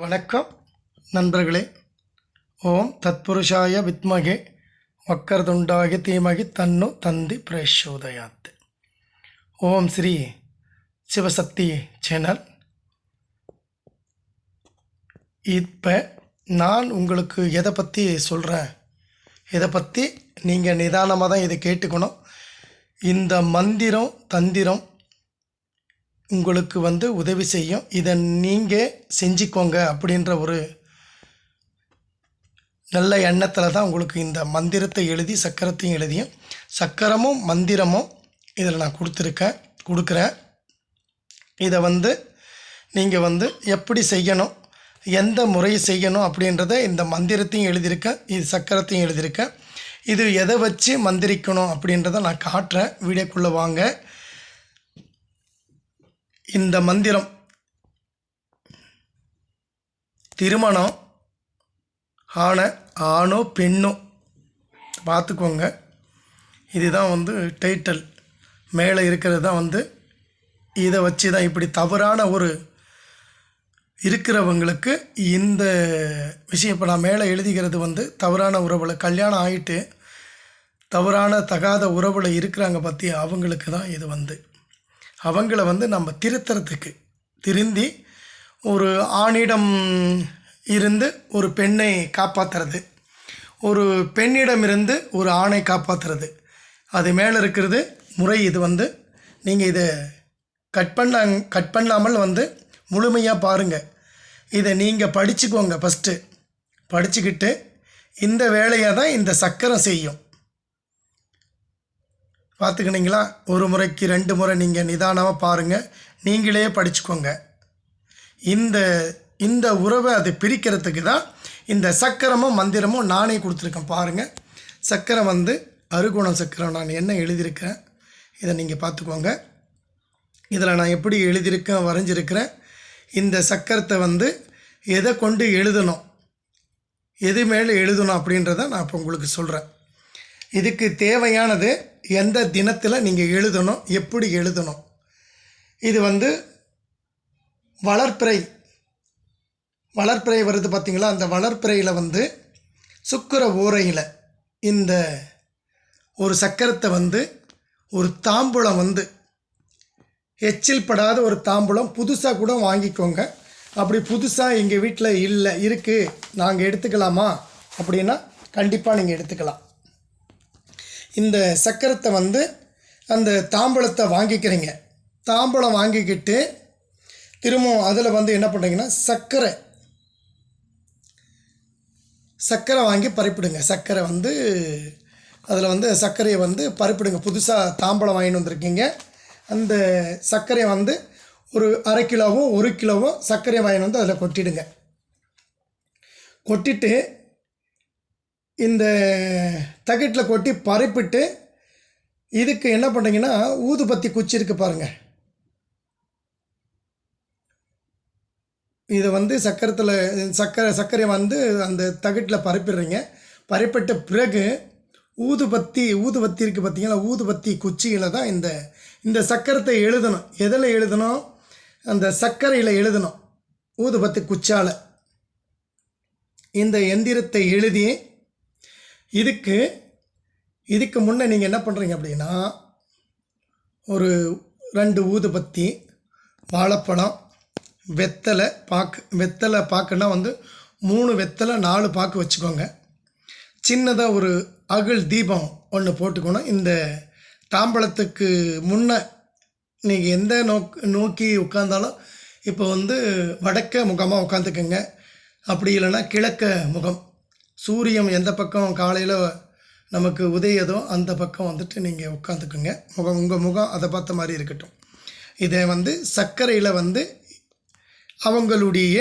வணக்கம் நண்பர்களே. ஓம் தத்புருஷாய வித்மகே வக்கரதுண்டாகி தீமகி தன்னு தந்தி பிரச்சோதயாத் ஓம் ஸ்ரீ சிவசக்தி சேனல். இப்போ நான் உங்களுக்கு எதை பற்றி சொல்கிறேன் இதை பற்றி நீங்கள் நிதானமாக தான் இதை கேட்டுக்கணும். இந்த மந்திரம் தந்திரம் உங்களுக்கு வந்து உதவி செய்யும். இதை நீங்கள் செஞ்சுக்கோங்க அப்படின்ற ஒரு நல்ல எண்ணத்தில் தான் உங்களுக்கு இந்த மந்திரத்தை எழுதி சக்கரத்தையும் எழுதியும். சக்கரமும் மந்திரமும் இதில் நான் கொடுத்துருக்கேன் கொடுக்குறேன். இதை வந்து நீங்கள் வந்து எப்படி செய்யணும் எந்த முறையை செய்யணும் அப்படின்றத இந்த மந்திரத்தையும் எழுதியிருக்கேன் இது சக்கரத்தையும் எழுதியிருக்கேன். இது எதை வச்சு மந்திரிக்கணும் அப்படின்றத நான் காட்டுறேன் வீடியோக்குள்ளே வாங்க. இந்த மந்திரம். திருமணம் ஆன ஆணோ பெண்ணோ பார்த்துக்கோங்க. இதுதான் வந்து டைட்டில் மேலே இருக்கிறது தான் வந்து இதை வச்சு தான் இப்படி தவறான ஒரு இருக்கிறவங்களுக்கு இந்த விஷயம். இப்போ நான் மேலே எழுதிக்கிறது வந்து தவறான உறவில் கல்யாணம் ஆகிட்டு தவறான தகாத உறவில் இருக்கிறாங்க பற்றி அவங்களுக்கு தான் இது வந்து. அவங்கள வந்து நம்ம திருத்துறதுக்கு. திருந்தி ஒரு ஆணிடம் இருந்து ஒரு பெண்ணை காப்பாற்றுறது ஒரு பெண்ணிடமிருந்து ஒரு ஆணை காப்பாற்றுறது அது மேலே இருக்கிறது முறை இது வந்து நீங்கள் இதை கட் பண்ண கட் பண்ணாமல் வந்து முழுமையாக பாருங்கள் இதை நீங்கள் படிச்சுக்கோங்க ஃபஸ்ட்டு படிச்சுக்கிட்டு இந்த வேலையை தான் இந்த சக்கரம் செய்யும். பார்த்துக்கினீங்களா? ஒரு முறைக்கு ரெண்டு முறை நீங்கள் நிதானமாக பாருங்கள் நீங்களே படிச்சுக்கோங்க. இந்த இந்த உறவை அதை பிரிக்கிறதுக்கு தான் இந்த சக்கரமும் மந்திரமும் நானே கொடுத்துருக்கேன். பாருங்கள் சக்கரம் வந்து அருகுணம் சக்கரம். நான் என்ன எழுதியிருக்கிறேன்? இதை நீங்கள் பார்த்துக்கோங்க. இதில் நான் எப்படி எழுதியிருக்கேன் வரைஞ்சிருக்கிறேன். இந்த சக்கரத்தை வந்து எதை கொண்டு எழுதணும்? எது மேலே எழுதணும் அப்படின்றத நான் இப்போ உங்களுக்கு சொல்கிறேன் இதுக்கு தேவையானது எந்த தினத்தில் நீங்கள் எழுதணும் எப்படி எழுதணும். இது வந்து வளர்ப்பிறை. வளர்ப்பிறை வருது பார்த்தீங்களா அந்த வளர்ப்பிறையில் வந்து சுக்கர ஓரையில் இந்த ஒரு சக்கரத்தை வந்து ஒரு தாம்பூலம் வந்து எச்சில் படாத ஒரு தாம்பூலம் புதுசாக கூட வாங்கிக்கோங்க. அப்படி புதுசாக எங்கள் வீட்டில் இல்லை இருக்குது நாங்கள் எடுத்துக்கலாமா? அப்படின்னா கண்டிப்பாக நீங்கள் எடுத்துக்கலாம். இந்த சக்கரத்தை வந்து அந்த தாம்பூலத்தை வாங்கிக்கிறீங்க. தாம்பூலம் வாங்கிக்கிட்டு திரும்பவும் அதில் வந்து என்ன பண்ணுறீங்கன்னா சர்க்கரை சர்க்கரை வாங்கி பறிப்பிடுங்க. சர்க்கரை வந்து அதில் வந்து சர்க்கரையை வந்து பறிப்பிடுங்க. புதுசாக தாம்பழம் வாங்கிட்டு வந்திருக்கீங்க. அந்த சர்க்கரையை வந்து ஒரு அரை கிலோவும் ஒரு கிலோவும் சர்க்கரையை வாங்கிட்டு வந்து அதில் கொட்டிடுங்க. கொட்டிட்டு இந்த தகட்டில் கொட்டி பரப்பிட்டு இதுக்கு என்ன பண்ணுறீங்கன்னா ஊதுபத்தி குச்சி இருக்கு பாருங்கள் இதை வந்து சக்கரத்தில் சக்கரை சர்க்கரையை வந்து அந்த தகட்டில் பரப்பிடுறீங்க பரப்பிட்ட பிறகு ஊதுபத்தி ஊதுபத்தி இருக்குது பார்த்தீங்களா ஊதுபத்தி குச்சியில் தான் இந்த இந்த சக்கரத்தை எழுதணும். எதில் எழுதணும்? அந்த சர்க்கரையில் எழுதணும். ஊதுபத்தி குச்சால். இந்த எந்திரத்தை எழுதி இதுக்கு இதுக்கு முன்னே நீங்கள் என்ன பண்ணுறீங்க அப்படின்னா ஒரு ரெண்டு ஊதுபத்தி வாழைப்பழம் வெத்தலை பாக்கு வெத்தலை பாக்குன்னா வந்து மூணு வெத்தலை நாலு பாக்கு வச்சுக்கோங்க. சின்னதாக ஒரு அகல் தீபம் ஒன்று போட்டுக்கணும். இந்த தாம்பழத்துக்கு முன்னே நீங்கள் எந்த நோக் நோக்கி உட்காந்தாலும் இப்போ வந்து வடக்க முகமாக உட்காந்துக்குங்க அப்படி இல்லைன்னா கிழக்க முகம். சூரியன் எந்த பக்கம் காலையில் நமக்கு உதயதோ அந்த பக்கம் வந்துட்டு நீங்கள் உட்காந்துக்குங்க. முகம் உங்கள் முகம் அதை பார்த்த மாதிரி இருக்கட்டும். இதை வந்து சர்க்கரையில் வந்து அவங்களுடைய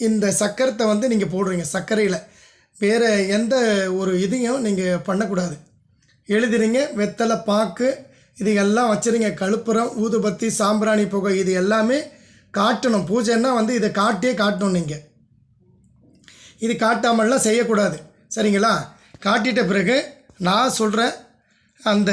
இந்த சக்கரத்தை வந்து நீங்கள் போடுறீங்க. சர்க்கரையில் வேறு எந்த ஒரு இதையும் நீங்கள் பண்ணக்கூடாது. எழுதுறீங்க வெத்தலை பாக்கு இது எல்லாம் வச்சுருங்க. கழுப்புறம் ஊதுபத்தி சாம்பிராணி புகை இது எல்லாமே காட்டணும். பூஜைன்னா வந்து இதை காட்டியே காட்டணும் நீங்கள் இது காட்டாமல்லாம் செய்யக்கூடாது. சரிங்களா? காட்டிட்ட பிறகு நான் சொல்கிற அந்த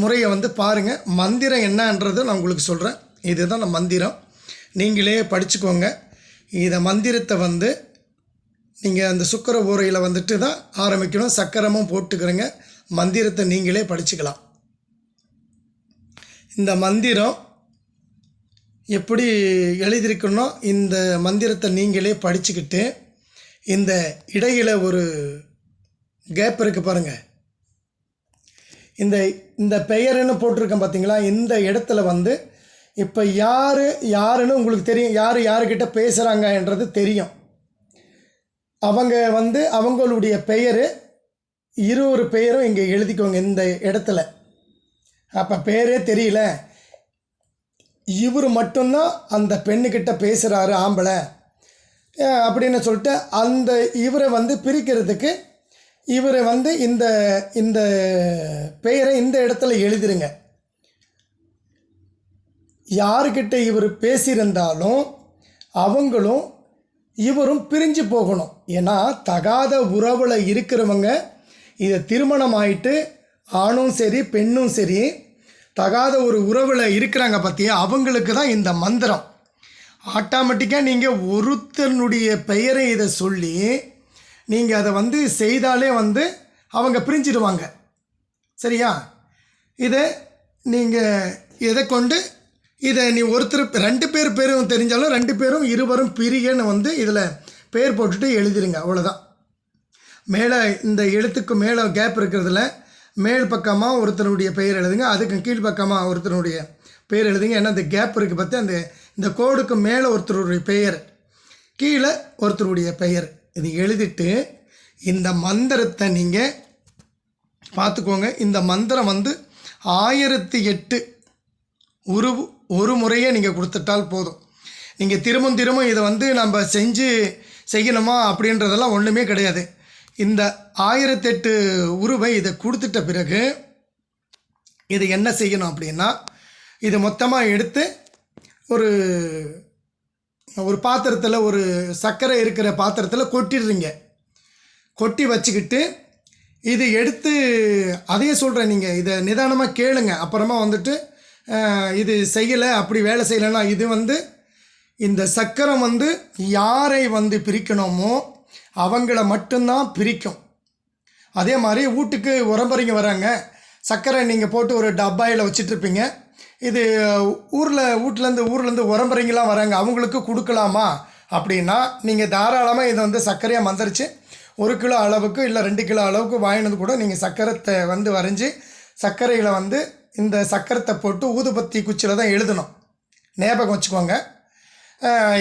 முறையை வந்து பாருங்கள் மந்திரம் என்னன்றது நான் உங்களுக்கு சொல்கிறேன் இதுதான் நான் மந்திரம். நீங்களே படிச்சுக்கோங்க. இதை மந்திரத்தை வந்து நீங்கள் அந்த சுக்கர ஊரையில் வந்துட்டு தான் ஆரம்பிக்கணும். சக்கரமும் போட்டுக்கிறங்க. மந்திரத்தை நீங்களே படிச்சுக்கலாம். இந்த மந்திரம் எப்படி எழுதியிருக்கணும்? இந்த மந்திரத்தை நீங்களே படிச்சுக்கிட்டு இந்த இடையில் ஒரு கேப் இருக்குது பாருங்கள் இந்த இந்த பெயருன்னு போட்டிருக்கேன் பார்த்தீங்களா இந்த இடத்துல வந்து இப்போ யார் யாருன்னு உங்களுக்கு தெரியும். யார் யாருக்கிட்ட பேசுகிறாங்கன்றது தெரியும். அவங்க வந்து அவங்களுடைய பெயர் இருவரு பெயரும் இங்கே எழுதிக்கோங்க இந்த இடத்துல. அப்போ பேரே தெரியல. இவர் மட்டும்தான் அந்த பெண்ணுக்கிட்ட பேசுகிறாரு ஆம்பளை. அப்படின்னு சொல்லிட்டு அந்த இவரை வந்து பிரிக்கிறதுக்கு இவரை வந்து இந்த இந்த பெயரை இந்த இடத்துல எழுதிருங்க. யாருக்கிட்ட இவர் பேசியிருந்தாலும் அவங்களும் இவரும் பிரிஞ்சு போகணும். ஏன்னா தகாத உறவில் இருக்கிறவங்க இதை திருமணம் ஆயிட்டு ஆணும் சரி பெண்ணும் சரி தகாத ஒரு உறவில் இருக்கிறாங்க பார்த்தியா அவங்களுக்கு தான் இந்த மந்திரம். ஆட்டோமேட்டிக்காக நீங்கள் ஒருத்தனுடைய பெயரை இதை சொல்லி நீங்கள் அதை வந்து செய்தாலே வந்து அவங்க பிரிஞ்சிடுவாங்க. சரியா? இதை நீங்கள் இதை கொண்டு இதை நீ ஒருத்தர் ரெண்டு பேர் பேரும் தெரிஞ்சாலும் ரெண்டு பேரும் இருவரும் பிரியன்னு வந்து இதில் பேர் போட்டுட்டு எழுதிருங்க அவ்வளோதான் மேலே இந்த எழுத்துக்கு மேலே கேப் இருக்கிறதுல மேல் பக்கமாக ஒருத்தருடைய பெயர் எழுதுங்க அதுக்கு கீழ் பக்கமாக ஒருத்தருடைய பெயர் எழுதுங்க ஏன்னா அந்த கேப் இருக்குது பார்த்து அந்த இந்த கோடுக்கு மேலே ஒருத்தருடைய பெயர் கீழே ஒருத்தருடைய பெயர். இது எழுதிட்டு இந்த மந்திரத்தை நீங்கள் பார்த்துக்கோங்க. இந்த மந்திரம் வந்து ஆயிரத்தி எட்டு ஒரு ஒரு முறையே நீங்கள் கொடுத்துட்டால் போதும். நீங்கள் திரும்பவும் திரும்ப இதை வந்து நம்ம செஞ்சு செய்யணுமா அப்படின்றதெல்லாம் ஒன்றுமே கிடையாது. இந்த ஆயிரத்தெட்டு உருவை இதை கொடுத்துட்ட பிறகு இது என்ன செய்யணும் அப்படின்னா இது மொத்தமாக எடுத்து ஒரு ஒரு பாத்திரத்தில் ஒரு சர்க்கரை இருக்கிற பாத்திரத்தில் கொட்டிடுறீங்க. கொட்டி வச்சுக்கிட்டு இது எடுத்து அதையே சொல்கிறேன் நீங்கள் இதை நிதானமாக கேளுங்க. அப்புறமா வந்துட்டு இது செய்யலை அப்படி வேலை செய்யலைன்னா இது வந்து இந்த சக்கரம் வந்து யாரை வந்து பிரிக்கணுமோ அவங்கள மட்டும்தான் பிரிக்கும். அதே மாதிரி வீட்டுக்கு உரம்பரைங்க வராங்க சர்க்கரை நீங்கள் போட்டு ஒரு டப்பாயில் வச்சிட்ருப்பீங்க இது ஊரில் வீட்டிலேருந்து ஊர்லேருந்து உரம்புறீங்களாம் வராங்க அவங்களுக்கு கொடுக்கலாமா? அப்படின்னா நீங்கள் தாராளமாக இதை வந்து சர்க்கரையாக மந்தரிச்சு ஒரு கிலோ அளவுக்கு இல்லை ரெண்டு கிலோ அளவுக்கு வாங்கினது கூட நீங்கள் சக்கரத்தை வந்து வரைஞ்சி சர்க்கரையில் வந்து இந்த சக்கரத்தை போட்டு ஊதுபத்தி குச்சியில் தான் எழுதணும். ஞாபகம் வச்சுக்கோங்க.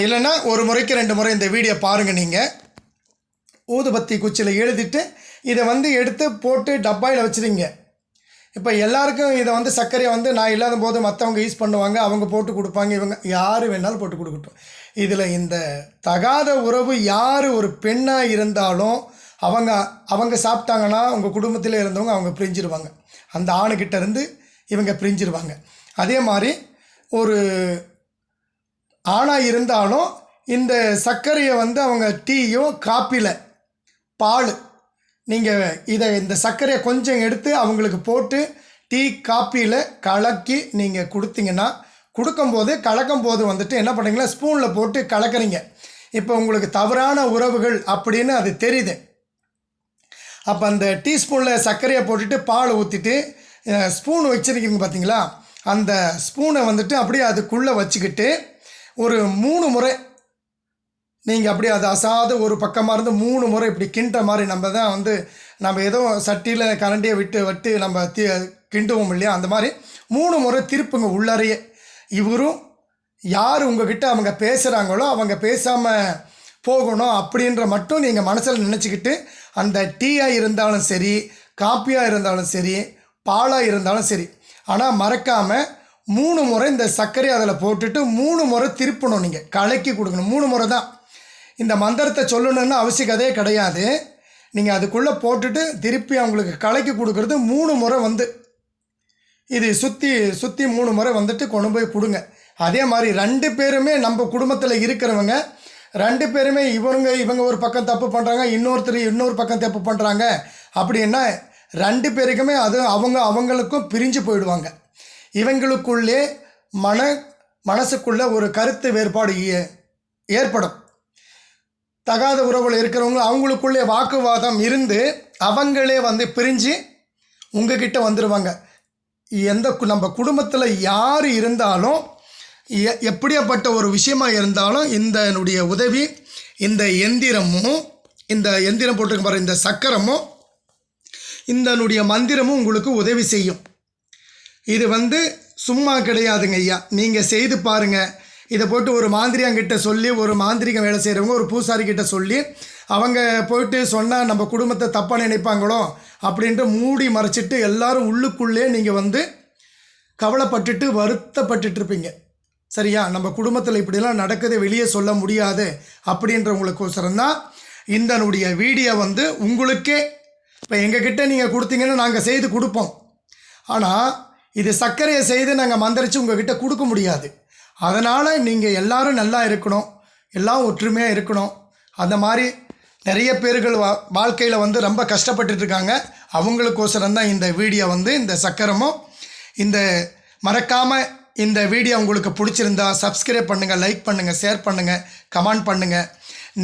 இல்லைன்னா ஒரு முறைக்கு ரெண்டு முறை இந்த வீடியோ பாருங்கள் நீங்கள் ஊதுபத்தி குச்சியில் எழுதிட்டு இதை வந்து எடுத்து போட்டு டப்பாயில் வச்சுருங்க. இப்போ எல்லாருக்கும் இதை வந்து சர்க்கரையை வந்து நான் இல்லாத போது மற்றவங்க யூஸ் பண்ணுவாங்க அவங்க போட்டு கொடுப்பாங்க இவங்க யார் வேணாலும் போட்டு கொடுக்கட்டும். இதில் இந்த தகாத உறவு யார் ஒரு பெண்ணாக இருந்தாலும் அவங்க அவங்க சாப்பிட்டாங்கன்னா உங்கள் குடும்பத்தில் இருந்தவங்க அவங்க பிரிஞ்சிருவாங்க. அந்த ஆணுக்கிட்ட இருந்து இவங்க பிரிஞ்சிருவாங்க. அதே மாதிரி ஒரு ஆணாக இருந்தாலும் இந்த சர்க்கரையை வந்து அவங்க டீயோ காப்பியில் பால் நீங்கள் இதை இந்த சர்க்கரையை கொஞ்சம் எடுத்து அவங்களுக்கு போட்டு டீ காப்பியில் கலக்கி நீங்கள் கொடுத்தீங்கன்னா கொடுக்கும்போது கலக்கும் போது வந்துட்டு என்ன பண்ணுறீங்களா? ஸ்பூனில் போட்டு கலக்குறீங்க. இப்போ உங்களுக்கு தவறான உறவுகள் அப்படின்னு அது தெரியுது. அப்போ அந்த டீஸ்பூனில் சர்க்கரையை போட்டுட்டு பால் ஊற்றிட்டு ஸ்பூன் வச்சுருக்கீங்க பார்த்தீங்களா? அந்த ஸ்பூனை வந்துட்டு அப்படியே அதுக்குள்ளே வச்சுக்கிட்டு ஒரு மூணு முறை நீங்கள் அப்படியே அது அசாத ஒரு பக்கமாக இருந்து மூணு முறை இப்படி கிண்ட மாதிரி நம்ம தான் வந்து நம்ம ஏதோ சட்டியில் கரண்டியை விட்டு விட்டு நம்ம தி கிண்டுவோம் இல்லையா? அந்த மாதிரி மூணு முறை திருப்புங்க உள்ளறையே இவரும் யார் உங்ககிட்ட அவங்க பேசுகிறாங்களோ அவங்க பேசாமல் போகணும் அப்படின்ற மட்டும் நீங்கள் மனசில் நினச்சிக்கிட்டு அந்த டீயாக இருந்தாலும் சரி காப்பியாக இருந்தாலும் சரி பாலாக இருந்தாலும் சரி ஆனால் மறக்காமல் மூணு முறை இந்த சர்க்கரையை அதில் போட்டுட்டு மூணு முறை திருப்பணும் நீங்கள் கலக்கி கொடுக்கணும். மூணு முறை தான். இந்த மந்திரத்தை சொல்லணும்னு அவசியகதே கிடையாது. நீங்கள் அதுக்குள்ளே போட்டுட்டு திருப்பி அவங்களுக்கு கலைக்கு கொடுக்கறது மூணு முறை வந்து. இது சுற்றி சுற்றி மூணு முறை வந்துட்டு கொண்டு போய் கொடுங்க. அதே மாதிரி ரெண்டு பேருமே நம்ம குடும்பத்தில் இருக்கிறவங்க ரெண்டு பேருமே இவங்க இவங்க ஒரு பக்கம் தப்பு பண்ணுறாங்க இன்னொருத்தர் இன்னொரு பக்கம் தப்பு பண்ணுறாங்க அப்படின்னா ரெண்டு பேருக்குமே அது அவங்க அவங்களுக்கும் பிரிஞ்சு போயிடுவாங்க. இவங்களுக்குள்ளே மன மனசுக்குள்ளே ஒரு கருத்து வேறுபாடு ஏ- ஏற்படும். தகாத உறவில் இருக்கிறவங்க அவங்களுக்குள்ளே வாக்குவாதம் இருந்து அவங்களே வந்து பிரிஞ்சு உங்ககிட்ட வந்துடுவாங்க எந்த கு- நம்ம குடும்பத்தில் யார் இருந்தாலும் எ- எப்படியாப்பட்ட ஒரு விஷயமாக இருந்தாலும் இந்த என்னுடைய உதவி இந்த எந்திரமும் இந்த எந்திரம் போட்டிருக்க பாரு இந்த சக்கரமும் இந்த மந்திரமும் உங்களுக்கு உதவி செய்யும். இது வந்து சும்மா கிடையாதுங்க ஐயா. நீங்கள் செய்து பாருங்கள் இதை போட்டு ஒரு மாந்திரியாங்கிட்ட சொல்லி ஒரு மாந்திரிகம் வேலை செய்கிறவங்க ஒரு பூசாரிக்கிட்ட சொல்லி அவங்க போயிட்டு சொன்னால் நம்ம குடும்பத்தை தப்பாக நினைப்பாங்களோ அப்படின்ட்டு மூடி மறைச்சிட்டு எல்லாரும் உள்ளுக்குள்ளே நீங்கள் வந்து கவலைப்பட்டுட்டு வருத்தப்பட்டுட்டு இருப்பீங்க. சரியா? நம்ம குடும்பத்தில் இப்படிலாம் நடக்குது வெளியே சொல்ல முடியாது அப்படின்றவங்களுக்கோசரம் தான் இந்தனுடைய வீடியோ வந்து உங்களுக்கே. இப்போ எங்ககிட்ட நீங்கள் கொடுத்தீங்கன்னா நாங்கள் செய்து கொடுப்போம். ஆனால் இது சர்க்கரையை செய்து நாங்கள் மந்திரிச்சு உங்ககிட்ட கொடுக்க முடியாது. அதனால் நீங்கள் எல்லாரும் நல்லா இருக்கணும். எல்லாம் ஒற்றுமையாக இருக்கணும். அந்த மாதிரி நிறைய பேர்கள் வா வாழ்க்கையில் வந்து ரொம்ப கஷ்டப்பட்டுருக்காங்க அவங்களுக்கோசரம் தான் இந்த வீடியோ வந்து இந்த சக்கரமும். இந்த மறக்காமல் இந்த வீடியோ உங்களுக்கு பிடிச்சிருந்தா சப்ஸ்கிரைப் பண்ணுங்கள் லைக் பண்ணுங்கள் ஷேர் பண்ணுங்கள் கமெண்ட் பண்ணுங்கள்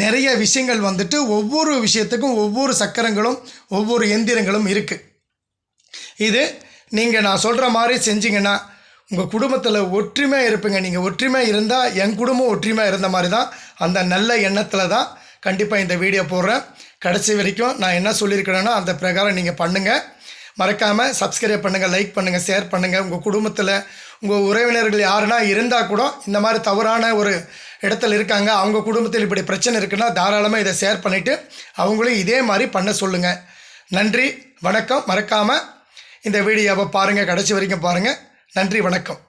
நிறைய விஷயங்கள் வந்துட்டு ஒவ்வொரு விஷயத்துக்கும் ஒவ்வொரு சக்கரங்களும் ஒவ்வொரு எந்திரங்களும் இருக்குது இது நீங்கள் நான் சொல்கிற மாதிரி செஞ்சீங்கன்னா உங்கள் குடும்பத்தில் ஒற்றுமையாக இருப்பீங்க. நீங்கள் ஒற்றுமையாக இருந்தால் என் குடும்பம் ஒற்றுமையாக இருந்த மாதிரி தான் அந்த நல்ல எண்ணத்தில் தான் கண்டிப்பாக இந்த வீடியோ போடுறேன். கடைசி வரைக்கும் நான் என்ன சொல்லியிருக்கிறேன்னா அந்த பிரகாரம் நீங்கள் பண்ணுங்கள் மறக்காமல் சப்ஸ்கிரைப் பண்ணுங்கள் லைக் பண்ணுங்கள் ஷேர் பண்ணுங்கள் உங்கள் குடும்பத்தில் உங்கள் உறவினர்கள் யாருன்னா இருந்தால் கூட இந்த மாதிரி தவறான ஒரு இடத்துல இருக்காங்க. அவங்க குடும்பத்தில் இப்படி பிரச்சனை இருக்குன்னா தாராளமாக இதை ஷேர் பண்ணிவிட்டு அவங்களும் இதே மாதிரி பண்ண சொல்லுங்கள் நன்றி வணக்கம். மறக்காமல் இந்த வீடியோவை பாருங்கள் கடைசி வரைக்கும் பாருங்கள் நன்றி வணக்கம்.